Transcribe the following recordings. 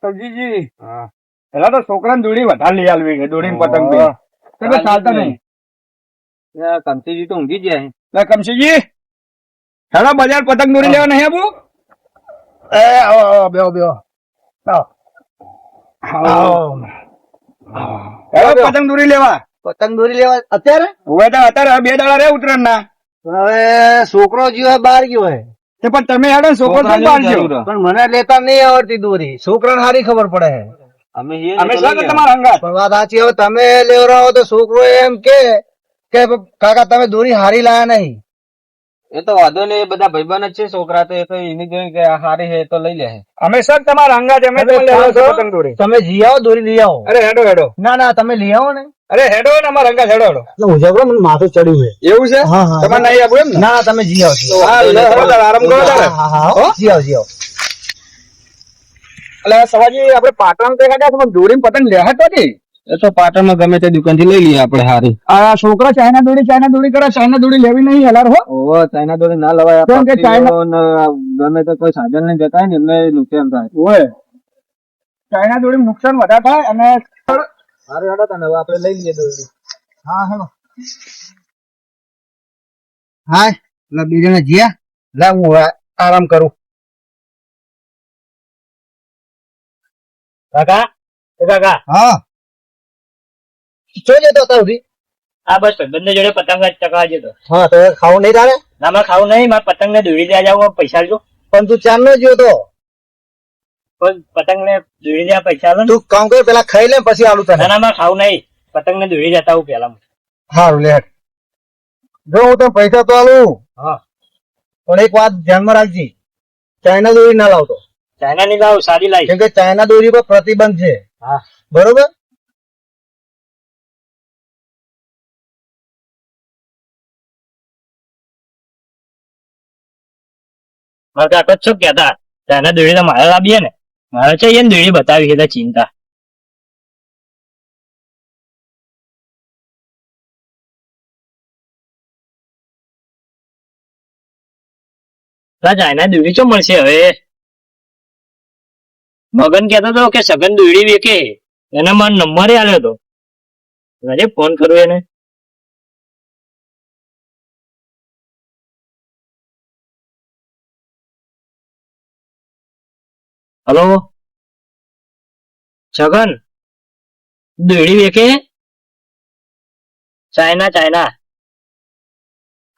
સબજીજી પેલા તો છોકરાને દોડી વધારે લઈ આલવી છે દોડીને પતંગ તો કે ચાલતા નહીં. કમસીજી તો ઊંઘી જાય છે. લે કમશીજી હેલો બજાર પતંગ દોરી લેવા નહીં આવું? એ આવો બેહો બેહો. હેલો પતંગ દોરી લેવા. પતંગ દોરી લેવા અત્યારે? હવે તો અત્યારે બે દાડા રે ઉતરણ ના હવે છોકરો જીવે બાર ગયો હે. તે પણ તમે હેડો છોકરો તમે પાડજો પણ મને લેતા નહીં આવડતી દોરી. છોકરાને સારી ખબર પડે હે. અમે અમે શું તમારા અંગાત પણ વાત સાચી હવે તમે લેવરાવો તો છોકરો એમ કે કે કાકા તમે દોરી હારી લાયા નહીં. એ તો વાંધો નહીં એ બધા ભાઈબંધ જ છે છોકરા તો એ તો એની જોઈ કે હારી છે તો લઈ લે અમે સર તમારા તમે લેવા છો પતંગ દોરી. તમે જી આવો દોરી લઈ આવો. અરે હેડો હેડો. ના ના તમે લઈ આવો ને. અરે હેડો ને અમારા અંગાત હેડો હેડો. ઉજવરો મને માથું ચડ્યું છે. એવું છે? હા, હા. તમારે નહીં આવું એમ ના? ના તમે જી આવો આવો. હા, આરામ કરો હા, હા, હા. જી આવો જી આવો. એટલે સવાજી આપણે પાટણ દેખાડ્યા દોરીને પતંગ લેવા તો કે એ તો પાટણમાં ગમે તે દુકાનથી લઈ લઈએ આપણે હારી. આ છોકરા ચાઇના દોડી ચાઇના દોડી કરે ચાઇના દોડી લેવી નહીં હલાર હો. ઓહો ચાઇના દોડી ના લવાય કેમ કે ચાઇના- ગમે તે કોઈ સાધન ને જતા ને એમને નુકસાન થાય. ઓય ચાઇના દોડી નુકસાન વધારે થાય અને હારે હેડો તને હવે આપણે લઈ લઈએ દોડી હા હેલો હા લે બીજાને જીયા? લે હું આરામ કરું. કાકા કાકા. હા. શું જતો હતા સુધી. આ બસ બંને જોડે પતંગ જ ચકાવા જતો હા તો ખાવું નહીં તારે? ના મારે ખાવું નહીં. મારે પતંગ ને દોરી દેવા જાવ પૈસા પણ તું ચાર નો જ્યો તો. પણ પતંગ ને દોરી દેવા પૈસા આલો તું કામ કર પેલા ખાઈ લે પછી આલું તને. ના મારે ખાવું નહીં. પતંગ ને દોરી જતા હું. પેલા સારું લે જો હું તને પૈસા તો આલું હા. પણ એક વાત ધ્યાનમાં રાખજી. ચાઇના દોરી ના લાવતો. ચાઇના ની લાવ સારી લાવી કેમ કે ચાઇના દોરી પર પ્રતિબંધ છે. હા. બરોબર? મારે કાકો શું કેતા ચાઇના દોડી તો મારે લાવીએ ને. મારે છે એને દોડી બતાવી એટલે ચિંતા. એના દોરી શું મળશે હવે? મગન કેતો હતો કે, સગન દોડી વેકે. એને મારો નંબર આલ્યો હતો. રાજે ફોન કરું એને. હલો? છગન? દોડી વેકે ચાઇના ચાઇના.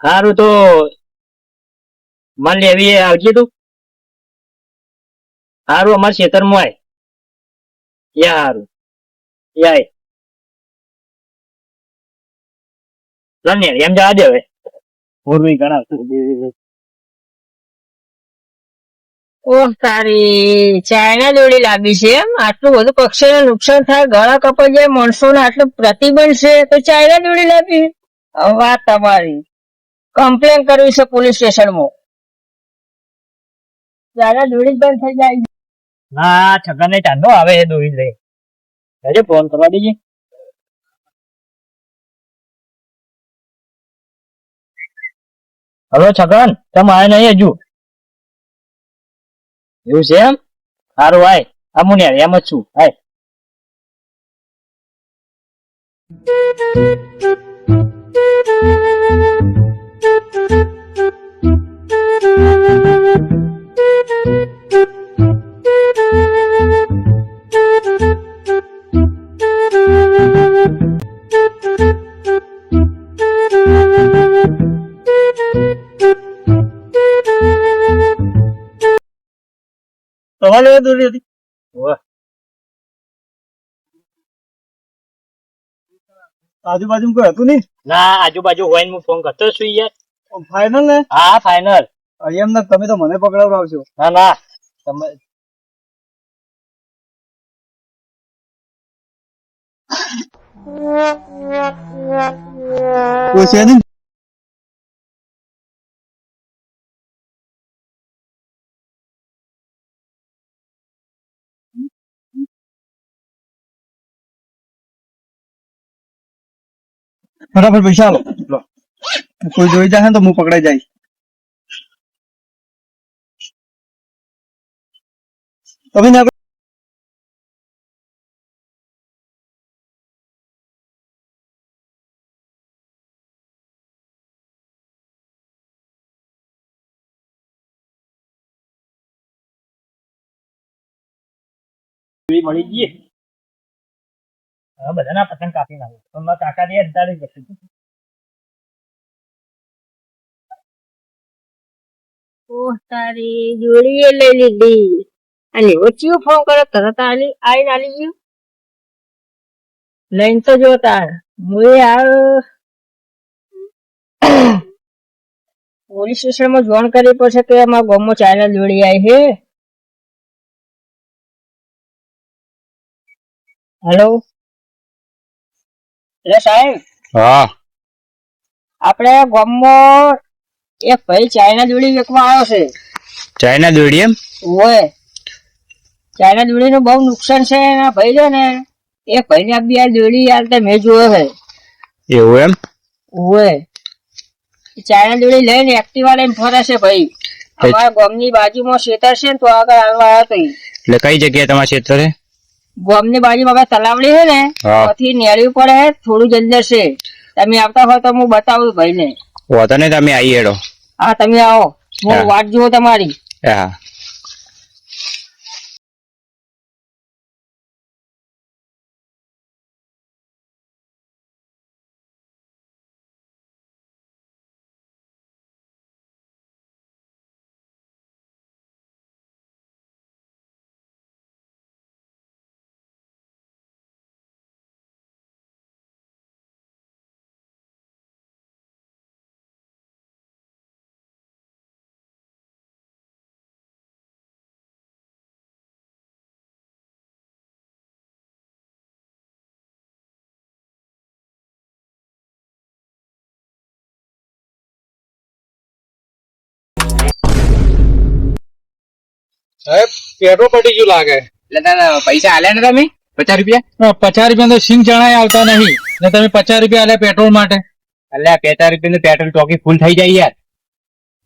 સારું તો, મને લેવી આવજે તું. સારું અમારા ખેતરમાં આય. યા સારું યાય ને એમ જવા દે હવે. મોરબી ઘણા ઓહ, તારી ચાઇના દોડી લાવી છે એમ? આટલું બધું પક્ષીને નુકસાન થાય ગળા કપાઈ જાય માણસો આટલું પ્રતિબંધ છે, તો ચાઇના દોડી લાવી વાત તમારી. કમ્પ્લેન કરવી છે પોલીસ સ્ટેશનમાં ચાઇના જોડી જ બંધ થઈ જાય. ના છગન ને ચાંદો આવે એ દોરી લઈ. હજે ફોન કરવા દીજે. હલો, છગન તમે નહીં હજુ. એવું છે એમ? સારું હાય. હું એમ જ છું. આય તમારે દોરી હતી. આજુબાજુ કોઈ હતું નહીં? ના આજુબાજુ હોય ને હું ફોન કરતો છું યાર. ફાઈનલ ને? હા ફાઈનલ એમ ના તમે તો મને પકડાવડાવશો ના ના. તમે કોઈ છે નહીં? બરાબર પૈસા આલો. લો. કોઈ જોઈ જશે તો હું પકડાઈ જાય તમે મળી જઈએ. બધાના પતંગ કાપી નાખો તો મારા કાકા દે અંતારે જશે ઓહ, તારી જોડીએ લઈ લીધી. અને ઓછી ફોન કરો, તરત આલી આઈને આલી ગયું લઈને તો જો તાર. હું યાર પોલીસ સ્ટેશનમાં જોણ કરી પડશે કે અમારા ગામમાં ચાઇના જોડી આવી છે. હેલો? એટલે સાહેબ. હા. આપણે ગામમાં એક ભાઈ ચાઇના જોડી વેચવા આવ્યો છે. ચાઇના દોડી એમ? ઓય. ચાઇના જોડી નું બહુ નુકસાન છે એના ભાઈ છે ને એ ભાઈ ને બી આ દોડી યાર તે મેં જોયો છે. એવું એમ? ઓય. ચાઇના દોડી લઈને એક્ટિવા લઈને ફરે છે ભાઈ. અમારા ગામની બાજુમાં ખેતર છે ને તો આગળ આવવા આવ્યો તો એટલે કઈ જગ્યાએ તમારા ક્ષેત્ર છે? ગામની બાજુમાં આપણે તલાવડી છે ને પછી ત્યાંથી નેળ્યું પડે થોડું જ અંદર છે તમે આવતા હોય તો હું બતાવું ભાઈ ને વાંધો નહીં તમે આવી હેડો. હા તમે આવો. હું વાત વાટ જુઓ તમારી. હા. સાહેબ પેટ્રોલ પડી ગયું લાગે. એટલે તારા પૈસા આલ્યા ને તમે? પચાસ રૂપિયા? પચાસ રૂપિયા તો સિંગ ચણા આવતા નહીં. ને તમે પચાસ રૂપિયા આલ્યા પેટ્રોલ માટે. એટલે પચાસ રૂપિયા પેટ્રોલ ટોકી ફૂલ થઈ જાય યાર.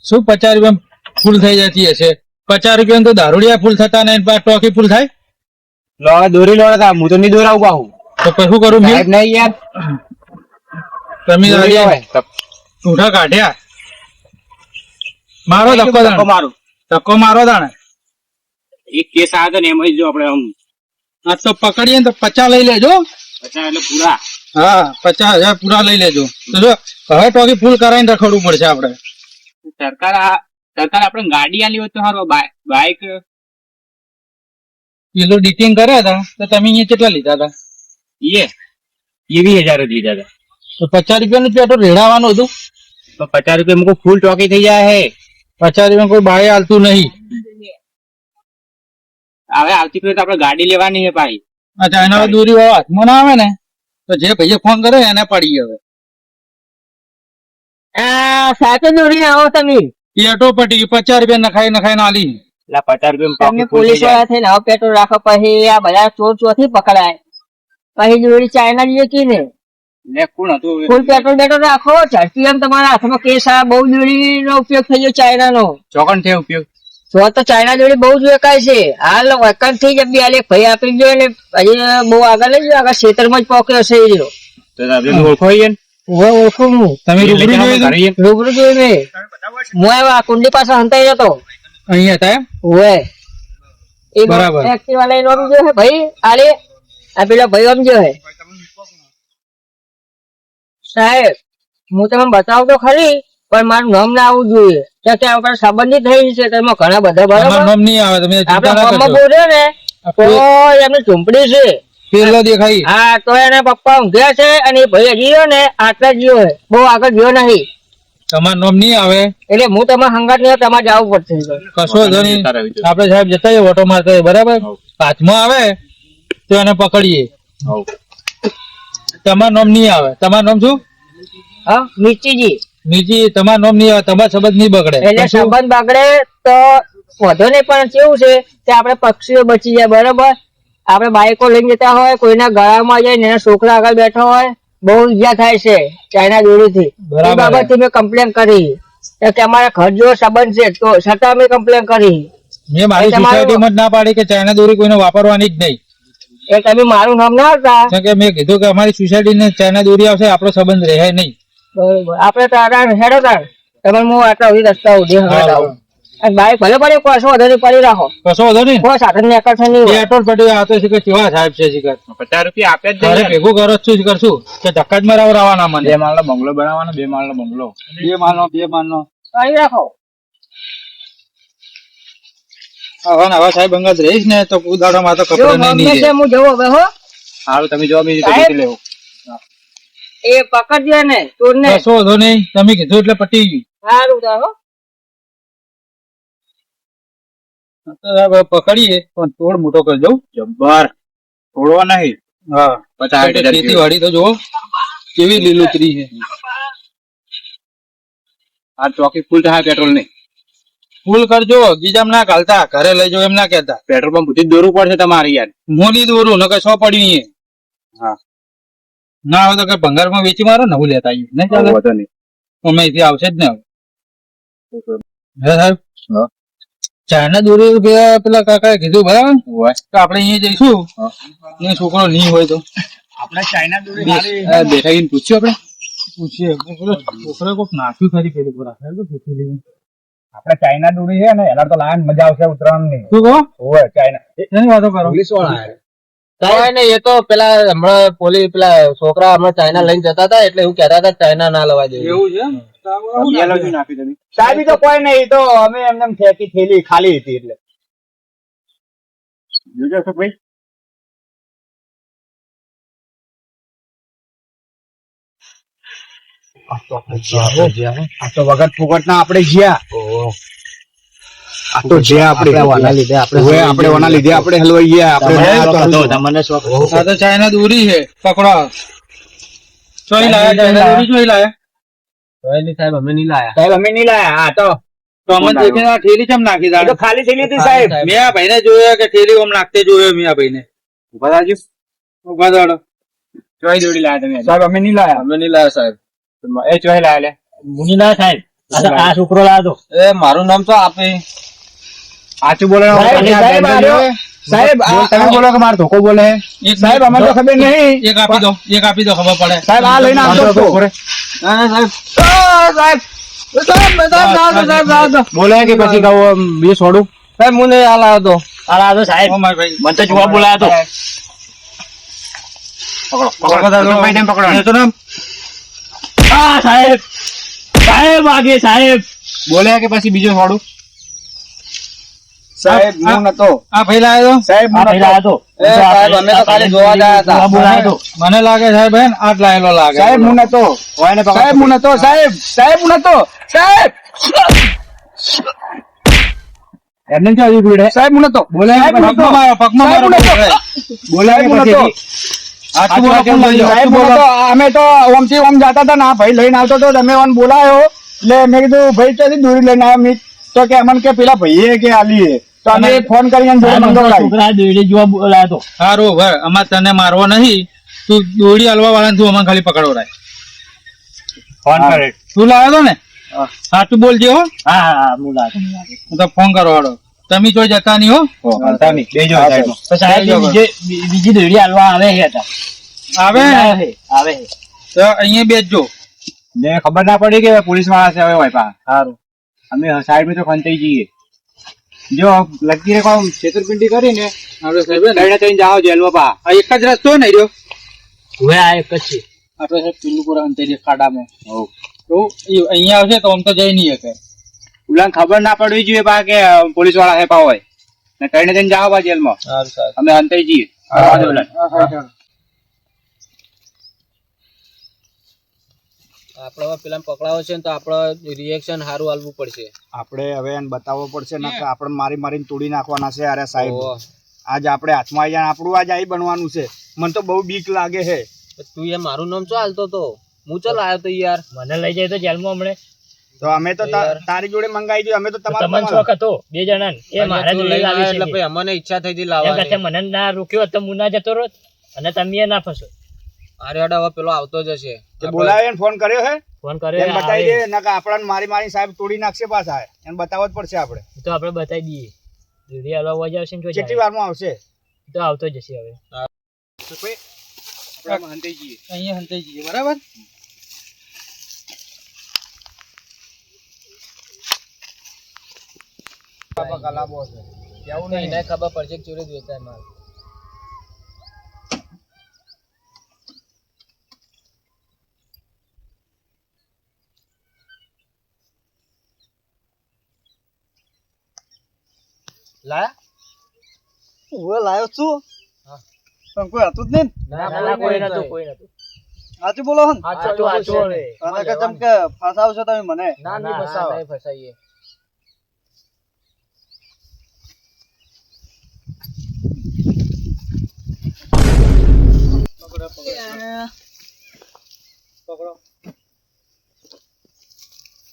શું પચાસ રૂપિયા ફૂલ થઈ જતી હશે? પચાસ રૂપિયા તો દારૂડિયા ફૂલ થતા નહીં ટોકી ફૂલ થાય? લોડા દોરી લોડા તા હું તો નહીં દોરાવું બાહુ તો પછી શું કરું મેં સાહેબ નહીં યાર. તમે ઊંઠા કાઢ્યા. મારો ધક્કો ધક્કો મારો? ધક્કો મારો દાણ? એક કેસ આવ્યો હતો ને એમાં જો આપણે આમ આ તો પકડીએ ને તો પચાસ લઈ લેજો. પચાસ એટલે પૂરા. હા પચાસ હજાર પૂરા લઈ લેજો. તો જો હવે ટોકી ફૂલ કરાવીને રખડવું પડશે આપણે. સરકાર આ સરકાર આપણે ગાડી આલી હોય તો સારું. બાઇક પેલું ડિટેન કર્યા હતા તો તમે અહીંયા કેટલા લીધા હતા? એ એવી હજાર જ લીધા હતા. તો પચાસ રૂપિયાનું પેટ્રોલ રેડાવાનું હતું? તો પચાસ રૂપિયા મૂકું ફૂલ ટોકી થઈ જાય હે? પચાસ રૂપિયા કોઈ બાય હાલતું નહીં. હવે આવતી વખતે આપણે ગાડી લેવાની છે ભાઈ. અચ્છા એના દૂરી વાળો હાથમાં ના આવે ને તો જે ભાઈએ ફોન કરે એને પડી હવે. સાચો દોરી આવો તમે. પેટો પટી પચાસ રૂપિયા નખાઈ નખાઈ નાલી પચાસ રૂપિયા તમે ટોકી ફૂલ થઈ પોલીસવાળા થઈને આવો પેટ્રોલ રાખો પછી આ બધા ચોર ચોથી પકડાય. પછી દોડી ચાઇના જઈએ કી ને ને કોણ હતું? ફૂલ પેટ્રોલ બેટ્રોલ રાખો ઝડપી એમ તમારા હાથમાં કેસ આ બહુ નો ઉપયોગ થઈ ગયો ચાઇના નો ચોકન છે ઉપયોગ? જો તો ચાઇના જોડે બહુ જ વેકાય છે. હાલ વકન થઈ જબી બી આલે ભાઈ આપી ગયો ને હજી બહુ આગળ જ ગયો આગળ ક્ષેત્રમાં જ પોક્યો છે એ રહ્યો તો આપણે ઓળખો ને? ઓળખું હું. તમે રૂબરૂ આપણે જોયું રૂબરૂ જોઈ મેં. હું આવ્યો કુંડી પાસે હંતાઈ જતો. અહીંયા હતા એમ? ઓવે એ બરાબર. એક્ટિવા લઈને ઓમ જો હે ભાઈ આલે આ પેલા ભાઈ આમ જો હે સાહેબ હું તમને બતાવું તો ખરી પણ મારું નામ ના આવવું જોઈએ. તો કે આપણે સંબંધિત થઈ છે તેમાં ઘણા બધા તમારું બરાબર નામ નહીં આવે તમે ચિંતા ના કરજો. બોલ્યો ને તો એમની ઝૂંપડી છે. પેલો દેખાય. હા તો એના પપ્પા ઊંઘ્યા છે અને ભાઈ ને આટલા જ ગયો બહુ આગળ ગયો નહીં. તમાર નોમ નહીં આવે? એટલે હું તમારા હંગાત નહીં તમારે જવું પડશે. કશો નહીં. આપણે સાહેબ જતા ઓટો મારતા બરાબર? હાથમાં આવે તો એને પકડીએ. તમારું નામ નહીં આવે. તમારું નામ શું? હા મિર્ચીજી. નીચી તમાર નોમ નહીં આવે તમારો સંબંધ નહીં બગડે. એટલે સંબંધ બગડે તો વધુ નહીં પણ કેવું છે કે આપણે પક્ષીઓ બચી જાય બરોબર? આપણે બાઈકો લઈને જતા હોય કોઈના ગળામાં જાય ને એના છોકરા આગળ બેઠા હોય બહુ ઈજા થાય છે ચાઇના દોરીથી. એ બરાબર. બાબતથી મેં કમ્પ્લેન કરી. કે અમારા ઘર જો સંબંધ છે તો છતાં મેં કમ્પ્લેન કરી. મેં મારી સોસાયટીમાં જ ના પાડી કે ચાઇના દોરી કોઈને વાપરવાની જ નહીં. એ તમે મારું નામ ના હતા કે મેં કીધું કે અમારી સોસાયટી ને ચાઇના દોરી આવશે આપણો સંબંધ રહે નહીં. બરોબર. આપણે તારા હેડો તાર. તમે હું આટલા સુધી રસ્તા ઉડી હવે આવું. અને બાઈક ભલે પડે કશો વધારે પડી રાખો. કશો વાંધો નહીં? કોઈ સાધન ને અકળ નહીં પેટ્રોલ પડ્યું આ તો શીખર કેવા સાહેબ છે શીખર. પચાસ રૂપિયા આપે જ અરે ભેગું કરો છું શીખર શું? કે ધક્કા જ મરાવ રાવાના મને. બે માળનો બંગલો બનાવવાનો બે માળનો બંગલો. બે માલનો બે માલનો કરી રાખો. હવે ને હવે સાહેબ અંગત રહીશ ને તો ઉદાડવામાં તો કપડા નહીં હું જવો હવે હો. સારું તમે જો બીજી. લેવું. એ પકડજો ને ચોર ને કશો વાંધો નહીં. તમે કીધું એટલે પટી ગયું. સારું તો હો તો સાહેબ હવે પકડીએ પણ તોડ મોટો કરી દઉં. જબ્બર. તોડવા નહીં. હા. પચાસ ખેતી વાડી તો જુઓ કેવી લીલોતરી છે. આ ચોકી ફૂલ થાય પેટ્રોલ નહીં ફૂલ કરજો ગીજામ ના કાલતા ઘરે લઈ જાઓ એમ ના કેતા પેટ્રોલ પંપ સુધી દોરવું પડશે તમારે યાર. મોની નહીં દોરું નકર સો પડ્યું. હા. ના આવે તો કઈ ભંગારમાં વેચી મારો નવું લેતા આવી નહીં. ચાલે અમે અહીંથી આવશે જ ને હવે. સાહેબ? હા. ચાઇના દોરી કે પેલા કાકાએ કીધું બરાબર? હોય. તો આપણે અહીંયા જઈશું. ને છોકરો નહીં હોય તો. આપણે ચાઇના દોરી બેઠાઈને પૂછ્યું આપણે? પૂછીએ. પેલો છોકરો કોક નાખ્યું ખરી પેલું પૂરા સાહેબ પૂછી લઈએ. આપણે ચાઇના દોરી છે ને એના તો લાયન મજા આવશે ઉતરવાનું ની શું કહો? હોય ચાઇના. એની વાતો કરો. પોલીસવાળા ને એ તો પેલા હમણાં પોલી પેલા છોકરા હમણાં ચાઇના લઈને જતા હતા એટલે એવું કહેતા હતા ચાઇના ના લવા જોઈએ. એવું છે? યલો જ નાખી તમે સાહેબ ઈ તો કોઈ નહીં તો અમે એમને ફેંકી થેલી ખાલી હતી એટલે. જોજો ભાઈ આ તો વગર ફોગટ ના આપડે આ તો જે આપણે ઓના લીધે આપણે હવે આપણે ઓના લીધે આપણે હલવાઈ ગયા આપણે તમને શોખ આ ચાઇના દૂરી છે પકડો. ચોઈ લાયા ચાઇના દૂરી ચોઈ લાયા. સાહેબ અમે નહીં લાયા. સાહેબ અમે નહીં લાયા. હા તો. તો અમે દેખે આ ઠેલી ચમ નાખી દા તો ખાલી ઠેલી હતી સાહેબ. મેં આ ભાઈને જોયો કે ઠેલી ઓમ નાખતે જોયો મેં આ ભાઈને. ઊભા થાજો. ઊભા દાડો ચોઈ દોડી લાયા તમે. સાહેબ અમે નહીં લાયા. અમે નહીં લાયા સાહેબ. એ ચોઈ લાયા લે. મુની ના સાહેબ. આ છોકરો છોકરો લાવ્યો એ મારું નામ તો આપે. સાચું બોલે સાહેબ, સાહેબ, આ- તમે બોલો કે મારે ધોકો બોલે એક સાહેબ અમને તો ખબર નહીં. એક આપી દો એક આપી દો ખબર પડે. સાહેબ આ લઈને આવજો. સાહેબ. બોલે કે પછી કહું બીજું છોડું? સાહેબ હું નહીં આ લાવ્યો તો આ સાહેબ. ઓ માર ભાઈ. મને તો જોવા બોલાયો તો. સાહેબ. સાહેબ આગે સાહેબ. બોલે કે પછી બીજું છોડું? સાહેબ હું નતો. આ ભાઈ લાયો સાહેબ આ હું ભાઈ લાયો તો. એ સાહેબ, અમે તો કાલે જોવા ગયા હતા. બોલાયો મને લાગે સાહેબ હે આટ લાયેલો લાગે. સાહેબ હું નતો. સાહેબ હું નતો. સાહેબ સાહેબ હું નતો. સાહેબ! એમને શું આવી પીડે સાહેબ હું નતો. બોલે પગમાં મારો, પગમાં સાહેબ, મારો, હું નતો. બોલે. નતો. અમે તો ઓમથી ઓમ જતા હતા ને ભાઈ લઈને આવતો હતો તમે ઓન બોલાયો. એટલે મેં કીધું ભાઈ ત્યાંથી દૂર લઈને આવ્યો? તો કે અમને કે પેલા ભાઈએ કે આલીએ? તો ફોન કરીને જોડે સાહેબ, મંગાવડાવી છોકરા દોડી જોવા બોલાયો તો. સારું હવે અમારે તને મારવો નહીં. તું દોડી હલવા વાળા તું અમને ખાલી પકડો રાય. ફોન કરે. તું લાવ્યો તો ને? સાચું બોલજે હો. હા હા હા હું તો ફોન કરો હાડો તમે જો જતા નહીં હો. બેજો દોડી હાલવા આવે છે આવે? આવે છે, આવે છે. તો અહીંયા બેસજો. ને ખબર ના પડી કે પોલીસવાળા છે હવે વાયપા સારું. અમે સાઈડમાં તો ખંતાઈ જઈએ. જો લગી રે કોમ છેતરપિંડી કરીને આપણે સાહેબ હે ને, કઈને કઈને જાઓ જેલમાં પા આ એક જ રસ્તો ને રહ્યો હવે આ એક જ છે. આપણે સાહેબ પેલું પૂરા અંતરિય ખાડામાં. તો અહીંયા આવશે તો આમ તો જઈ નહીં શકે. ઉલાને ખબર ના પડવી જોઈએ પા કે પોલીસવાળા હે પા હોય. ને કઈને થઈને જાઓ પા જેલમાં. અમે અંતે જઈએ. આવજો હવે પેલા પકડાવો છે ને તો આપણે રિએક્શન સારું આલવું પડશે. આપણે હવે એને બતાવવો પડશે ને કે આપણે મારી મારીને તોડી નાખવાના છે અરે સાહેબ. આજ આપણે હાથમાં આવી જાય આપણું આજ આવી બનવાનું છે. મને તો બહુ બીક લાગે છે. તું એ મારું નામ શું હાલતો તો હું ચલ આવ્યો તો યાર. મને લઈ જાય તો જેલમાં હમણે. તો અમે તો તારી જોડે મંગાવી દીધું અમે તો તમારો તમને શોખ હતો બે જણા એ મારા જોડે લાવી એટલે ભાઈ અમને ઈચ્છા થઈ હતી લાવવા લાવવાની. કરતા મને ના રોક્યો તો હું ના જતો રોત અને તમે ના ફસો. અરે અડા હવે પેલો આવતો જ હશે. બોલાવે ફોન કર્યો હે? ફોન કર્યો એને બતાવી દે ના કે આપણને મારી મારી સાહેબ તોડી નાખશે પાછા. એને બતાવવા જ પડશે આપણે. તો આપણે બતાવી દઈએ. જલ્દી આલો અવાજ આવશે ને જો કેટલી વારમાં આવશે? તો આવતો જશે હવે. આપણે હંતાઈ જઈએ. અહીંયા હંતાઈ જઈએ બરાબર? બાબા કલાબો છે. કેવું નહીં એને ખબર પડશે ચોરી જ વેચાય લાયા? હું લાયો છું. પણ કોઈ હતું જ નહીં ના? કોઈ નતું, કોઈ નતું. સાચું બોલો હન સાચું સાચું. અને કે જેમ કે ફસાવશો તમે મને. ના નહીં ફસાવો. નહીં ફસાઈએ.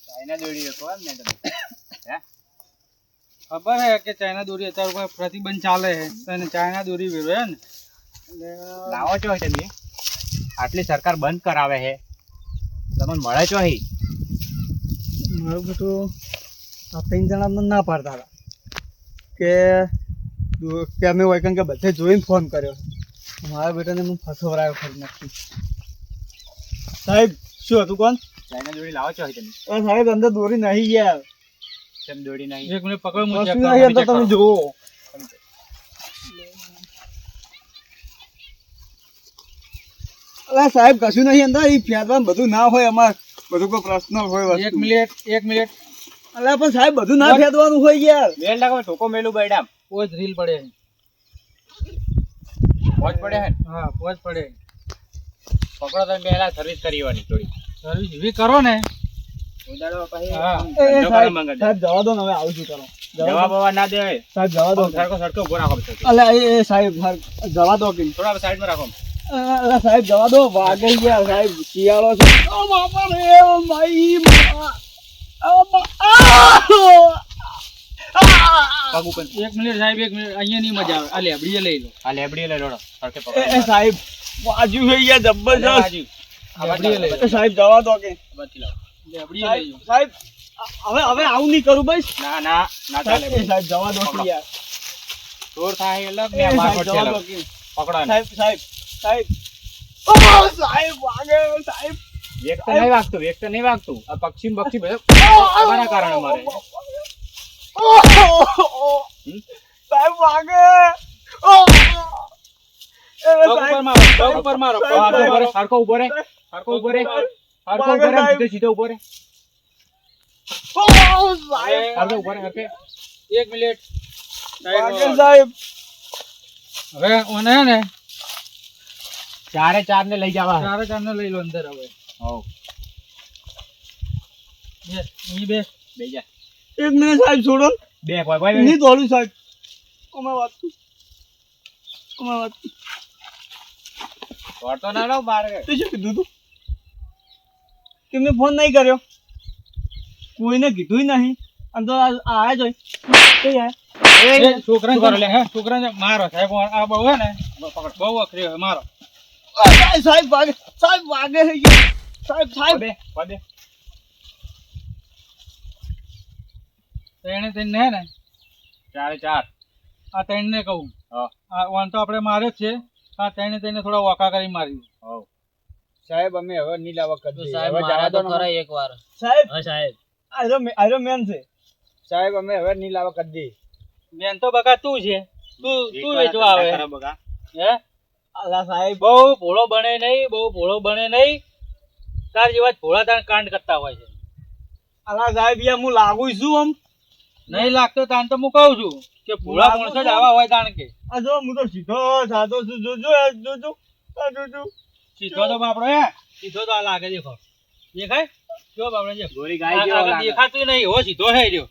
ચાઇના દોડી હતો એમ ને તમે ખબર હે કે ચાઇના દોરી અત્યારે કોઈ પ્રતિબંધ ચાલે છે તો એને ચાઇના દોરી વેરો હે ને? લાવો છો તમે આટલી સરકાર બંધ કરાવે છે તમને મળે છો હી મારું બેટું આ ત્રણ જણા મને ના પાડતા હતા. કે કે અમે હોય કે બધે જોઈને ફોન કર્યો. મારા બેટાને હું ફસવરાયો ખરી નાખી સાહેબ શું હતું કોણ? ચાઇના દોરી લાવો છો તમે? સાહેબ અંદર દોરી નહીં યાર. તેમ દોડી એક મિનિટ પકડો હું કશું નહીં અંદર તમે જુઓ. અલા સાહેબ કશું નહીં અંદર. એ ફેરવા બધું ના હોય અમાર. બધું કોઈ પર્સનલ હોય એક મિનિટ એક મિનિટ. અલા પણ સાહેબ બધું ના ફેરવાનું હોય યાર. મેલ લાગો ઠોકો મેલું બેડામ. પોચ રીલ પડે. મોજ પડે હે હા પોચ પડે. પકડો તમે પહેલા સર્વિસ કરવાની થોડી. સર્વિસ એવી કરો ને. જવા દો હવે આવું છું કરો જવાબ બવા ના દે. સાહેબ જવા દો. સરખો સરખો ઊભો રાખો પછી. એ એ સાહેબ સાહેબ, જવા દો કે થોડા સાઈડમાં રાખો. અરે સાહેબ જવા દો. વાગઈ ગયા સાહેબ શિયાળો છે. ઓ બાપા રે ઓ માઈ ઓ બા- આ! પગ ઉપર એક મિનિટ સાહેબ એક મિનિટ. અહીંયા નહીં મજા આવે. આ લેબડીએ લઈ લો. આ લેબડી લઈ લોડો સરખે એ પકડો. એ સાહેબ બાજુ થઈ ગયા જબરજસ્ત. લઈ સાહેબ જવા દો કે લાવો. સાહેબ હવે હવે આવું નહીં કરું બસ. ના ના ના ચાલે સાહેબ જવા દો. યાર. ચોર થાય એ ને ચાલો. દો કે. પકડો. સાહેબ સાહેબ સાહેબ. ઓ સાહેબ. વાગે સાહેબ. એક તો નહીં વાગતું એક તો નહીં વાગતું. આ પક્ષી પક્ષી બધું તમારા કારણે મરે? સાહેબ વાગે ઓ! ઉપર મારો ઉપર મારો. સરખો ઊભો રે સરખો ઊભો રે સીધો સીધો એક મિનિટ. હવે ઓને હે ને ચારે ચાર ને લઈ જવા. ચારે ચારને લઈ લો અંદર હવે. હવ. બે ઈ બે. બે જા. એક મિનિટ સાહેબ છોડો બે ભાઈ ભાઈ નહીં તોડું સાહેબ. અમાર વાત અમાર વાત તો ના લો બાર. તે શું કીધું તું? કે મેં ફોન નહીં કર્યો. કોઈને કીધું નહીં. અને તો આયા જોઈ કઈ આયા. કરો લે? છોકરાને મારો સાહેબ આ બહુ હે ને? બહુ અખરી મારો. સાહેબ વાગે સાહેબ વાગે છે સાહેબ સાહેબ. બે બે તેને તેને હે ને? ચારે ચાર. આ તેને કહું. હા. આ વાન તો આપણે માર્યો જ છે. આ તેને તેને થોડા વોકા કરી માર્યું. હવ. સાહેબ અમે હવે નહીં લાવવા સાહેબ મારા જવા તો દો ખરા એક વાર. સાહેબ હા સાહેબ. આયરો આયરો મેન છે. સાહેબ અમે હવે નહીં લાવવા દે મેન તો બકા તું છે. તું તું વેચવા આવે. હે? અલા સાહેબ. બહુ ભોળો બને નહીં બહુ ભોળો બને નહીં. તાર જેવા ભોળા તાર કાંડ કરતા હોય છે. અલા સાહેબ યા હું લાગુ છું આમ. નહીં લાગતો તાન તો હું કહું છું કે ભોળા માણસો જ આવા હોય તાણ કે. આ જો હું તો સીધો સાધો છું. જોજો જોજો જો જો. આ જો જો. સીધો તો બાપડો હે? સીધો તો આ લાગે દેખો. દેખાય? જો બાપડો જે. ગોરી ગાય જેવો લાગે. દેખાતું નહીં. હો સીધો હે રહ્યો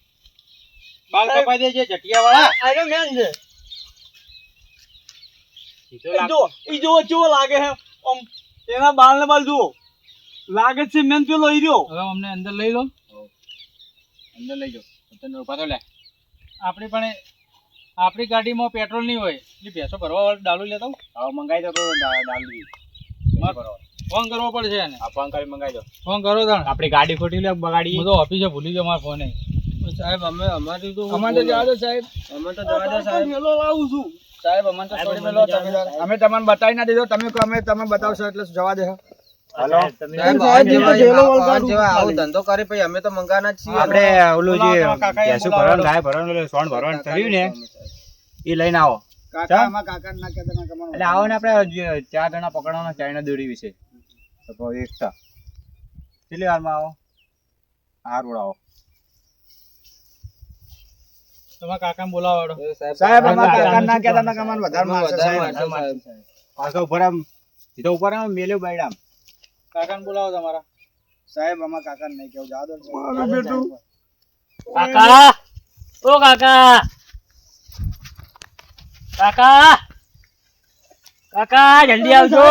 બાલ કપાઈ દે છે જટિયા વાળા આનો મેન છે. સીધો જો ઈ જો કેવો લાગે હે? ઓમ એના બાલ ને બાલ જુઓ. લાગે છે મેન પેલો ઈ રહ્યો. હવે અમને અંદર લઈ લો. અંદર લઈ જો તને ઊભા તો લે. આપણે પણ આપણી ગાડીમાં પેટ્રોલ નહીં હોય. એટલે ભેંસો ભરવા વાળો ડાલુ લેતા આવું. મંગાવી મંગાઈ દો તો ડાલી. ફોન કરવો પડશે એને. આ ફોન કરી મંગાઈ દો. ફોન કરો તાણ. આપણી ગાડી ખોટી લે બગાડી. હું તો ઓફિસે ભૂલી ગયો મારો ફોન. સાહેબ અમે અમારી તો અમારે તો જવા દો સાહેબ. અમે તો જવા દો સાહેબ. મેલો લાવું છું. સાહેબ અમને તો છોડી મેલો તમે અમે તમને બતાવી ના દીધો. તમે અમે તમે બતાવશો એટલે જવા દે. હલો? આવા આવા આવો ધંધો કરે પછી અમે તો મંગાના જ છીએ. આપણે ઓલું જે બોલાવો તમારા કાકાએ ભેંસું બોલાવો. ભરવાનું ગાય ભરવાનું એટલે ને આવો એટલે આવો ને આપણે ચાર જણા પકડવાના ચાઇના દોરી વિશે. તો એકતા. કેટલી વારમાં આવો? હાર ઉડાવો. તમારા કાકાને બોલાવો સાહેબ અમારા કાકા કાકા ના કહેતા ના કે વધારે વધારે સાહેબ. પાછો ઉપર આમ સીધો ઉપર આમ મેલ્યો બાયડામ. કાકાને બોલાવો તમારા. સાહેબ અમારા કાકા નહીં કેવું જાદો કાકા! ઓ કાકા! કાકા! કાકા જલ્દી આવજો.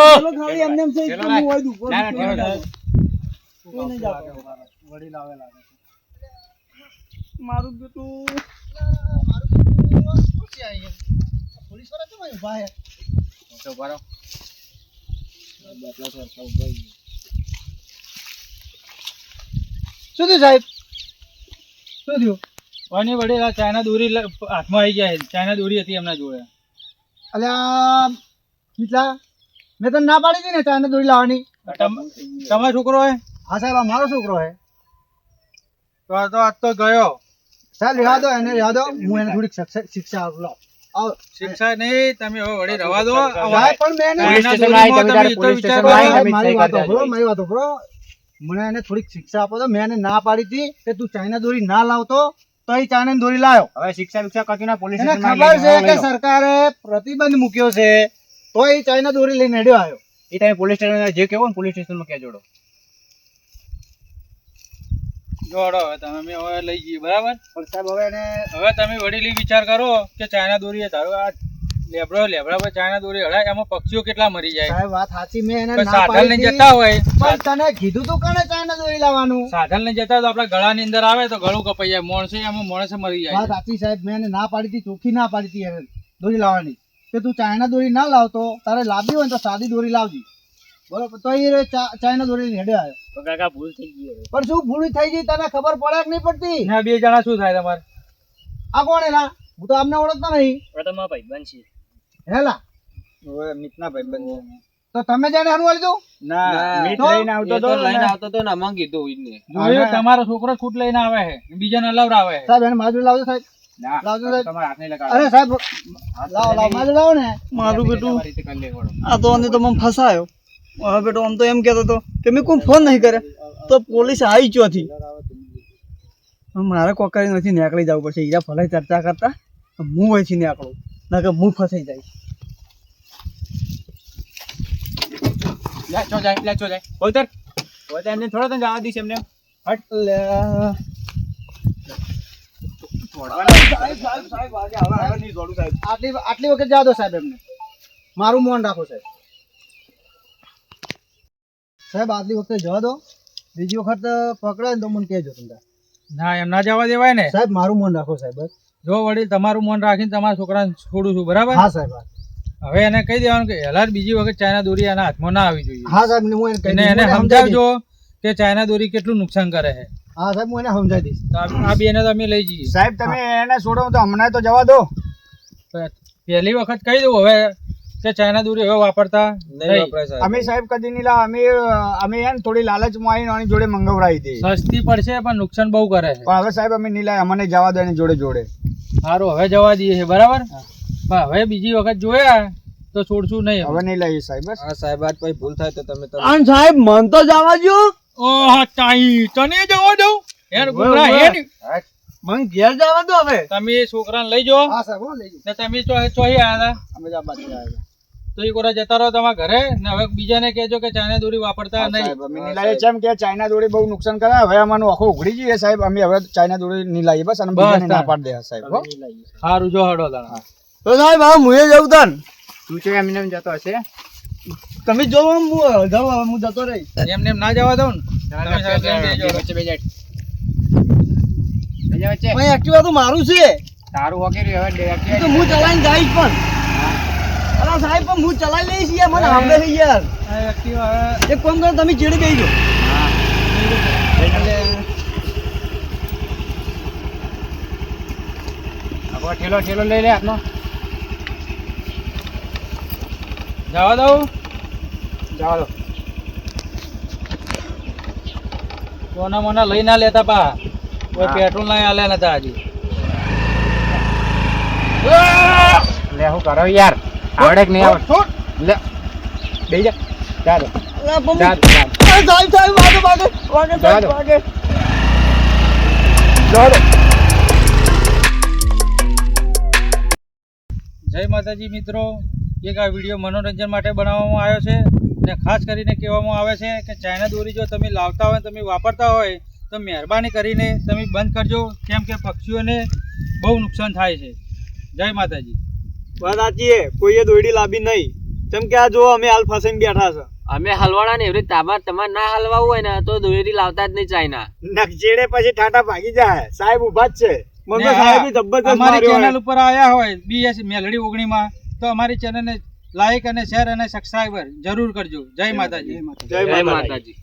શું થયું સાહેબ? શું થયું? કોની વડે ચાઇના દોરી હાથમાં આવી ગયા ચાઇના દોરી હતી એમના જોડે. અલ્યા કેટલા મેં તને ના પાડી હતી ને ચાને દોરી લાવવાની? તમ- તમારો છોકરો હે? હા સાહેબ આ મારો છોકરો હે. તો આ તો આજ તો ગયો. સાહેબ રહેવા દો એને રહેવા દો. હું એને થોડીક શિક્ષા આપું. લાવો. શિક્ષા નહીં તમે હવે વળી રવા દો. પણ મેં મારી વાત સાંભળો, મારી વાત સાંભળો. મને એને થોડીક શિક્ષા આપો તો મેં એને ના પાડી હતી કે તું ચાઇના દોરી ના લાવતો. તો એ ચાઇના દોરી લાવ્યો હવે શિક્ષા વિક્ષા કચું ના પોલીસ ખબર છે કે સરકારે પ્રતિબંધ મૂક્યો છે તો એ ચાઇના દોરી લઈને હેડ્યો આવ્યો. એ તમે પોલીસ સ્ટેશન જે કહેવો ને પોલીસ સ્ટેશનમાં ક્યાં જોડો જોડો હવે તમે હવે લઈ જઈએ બરાબર? પણ સાહેબ હવે હવે તમે વડીલી વિચાર કરો કે ચાઇના દોરી ધારો આ લેબડો લેબડા પર ચાઇના દોરી હડાય એમાં પક્ષીઓ કેટલા મરી જાય? સાહેબ વાત સાચી મે એને ના સાધન લઈને જતા હોય. પણ તને કીધું તો કણે ચાઇના દોરી લાવવાનું? સાધન લઈને જતા તો આપણા ગળાની અંદર આવે તો ગળું કપાઈ જાય. મોણસે એમાં મોણસે મરી જાય. વાત સાચી સાહેબ મે એને ના પાડી હતી ચોખ્ખી ના પાડી હતી એને દોરી લાવવાની. કે તું ચાઇના દોરી ના લાવતો તારે લાવવી હોય ને તો સાદી દોરી લાવજી. બરોબર તો એ ચાઇના દોરી હેડે આવ્યો. તો કાકા ભૂલ થઈ ગઈ પણ શું ભૂલ થઈ ગઈ? તને ખબર પડે કે નહીં પડતી? ના બે જણા શું થાય તમારે? આ કોણ એના? હું તો આમને ઓળખતો નહીં. પ્રથમ ભાઈ મારા છે હેલા મિતના ભાઈબંધ છે. તો તમે જઈને હરવા લીધું? ના. મીટ લઈને આવતો તો લઈને આવતો તો ના અમને તો ઈને. જોયો તમારો છોકરો છૂટ લઈને આવે છે. બીજાને અલાવડાવે છે. સાહેબ એને માજુ લાવજો સાહેબ. લાવજો સાહેબ. તમારા હાથ નહીં લગાડો. અરે સાહેબ લાવો લાવો માજુ લાવો ને. મારું બેટું. રીતે કરી લે વળો. આ તો અને તો મને ફસાયો. મારો બેટો આમ તો એમ કહેતો હતો કે મેં કોઈ ફોન નહીં કરે તો પોલીસ આવી ચોથી મારે કોકરી નથી નીકળી જવું પડશે. હીરા ભલે ચર્ચા કરતા. હું અહીંથી નીકળું. ના કે હું ફસાઈ જાય લે, ચો જાય, લે, ચો જાય. બોલતર. બોલતર એમને થોડો તને જવા દઈશ એમને. હટ. આટલી આટલી વખત જવા દો સાહેબ એમને મારું મોન રાખો સાહેબ સાહેબ આટલી વખતે જવા દો બીજી વખત પકડે ને તો મને કહેજો તમને ના એમ ના જવા દેવાય ને સાહેબ મારું મન રાખો સાહેબ જો વડીલ તમારું મન રાખીને તમારા છોકરાને છોડું છું બરાબર હા સાહેબ. હવે એને કહી દેવાનું કે હેલાર બીજી વખત ચાઇના દોરી એના હાથમાં ના આવી જોઈએ. હા સાહેબ હું એને કહી એને સમજાવજો કે ચાઇના દોરી કેટલું નુકસાન કરે છે. હા સાહેબ હું એને સમજાવી દઈશ. આ બેને તો અમે લઈ જઈએ. સાહેબ તમે એને છોડો તો હમણાં તો જવા દો પહેલી વખત કહી દઉં હવે કે ચાઇના દોરી હવે વાપરતા નહીં. અમે સાહેબ કદી નહીં લાવ અમે અમે એને થોડી લાલચમાં આવીને આની જોડે મંગવડાવી હતી સસ્તી પડશે પણ નુકસાન બહુ કરે છે. પણ હવે સાહેબ અમે નહીં લાવ અમને જવા દો એની જોડે જોડે સારું હવે જવા દઈએ છે બરાબર? પણ હવે બીજી વખત જોયા તો છોડશું નહીં હવે. નહીં લઈએ સાહેબ હા સાહેબ આજ પછી ભૂલ થાય તો તમે તમે આન સાહેબ મન તો જવા જો ઓહ તાઈ તને જવા દઉં? યાર ગુમરા હે મન ઘેર જવા દો હવે. તમે એ છોકરાને લઈ જો હા સાહેબ હો લઈ જઈશ. ને તમે તો ચોહી આયા હતા. અમે જ બાજુ આવ્યા તો એ કોરા જતા રહો તમારા ઘરે. ને હવે બીજાને કહેજો કે ચાઇના દોરી વાપરતા નહીં. સાહેબ અમે નહીં લાવીએ કેમ કે ચાઇના દોરી બહુ નુકસાન કરે હવે અમારું આખું ઉઘડી જઈએ સાહેબ. અમે હવે ચાઇના દોરી નહીં લાવીએ બસ. અને બીજાને ના પાડ દે સાહેબ હો. સારું જો હડો તાણા તો સાહેબ હા હું જવું તન. તું છે એમને એમ જતો હશે. તમે જોવો હું જાઉં હું જતો રહીશ. એમને એમ ના જવા દઉં ને. એક્ટિવા તો મારું છે. તારું હવે તો હું ચલાવીને જઈશ પણ. અરે સાહેબ પણ હું ચલાવી લઈશ યાર મને સાંભળે છે યાર. એક્ટિવા એક કામ કરો તમે ચીડી જાઓ. હવે ઠેલો ઠેલો લઈ લે હાથમાં. જવા દઉં? જવા દો. કોના મોના લઈ ના લેતા પા. કોઈ પેટ્રોલ ના આલ્યા નતા હજી. લે હું કરો યાર? આવડે કે નહીં આવડે? લે. બે જા. ચાલો જય માતાજી મિત્રો. એક આ વીડિયો મનોરંજન માટે બનાવવામાં આવ્યો છે અને ખાસ કરીને કહેવામાં આવે છે કે ચાઇના દોરી જો તમે લાવતા હોય તમે વાપરતા હોય તો મહેરબાની કરીને તમે બંધ કરજો. કેમ કે પક્ષીઓને બહુ નુકસાન થાય છે. જય માતાજી. વાત સાચી એ કોઈએ દોરડી લાવી નહીં. કેમ કે આ જો અમે હાલ ફસાઈને બેઠા છે. અમે હલવાડા ને તમારે તમારે ના હલવાવું હોય ને તો દોરડી લાવતા જ નહીં ચાઇના. નકશેડે પછી ટાટા ભાગી જાય. સાહેબ ઊભા જ છે. મમ્મી સાહેબ જબરદસ્ત અમારી ચેનલ ઉપર આયા હોય બીએસ મેલડી ઓગણીમાં. તો અમારી ચેનલને લાઈક અને શેર અને સબસ્ક્રાઈબર જરૂર કરજો. જય માતાજી. જય જય માતાજી.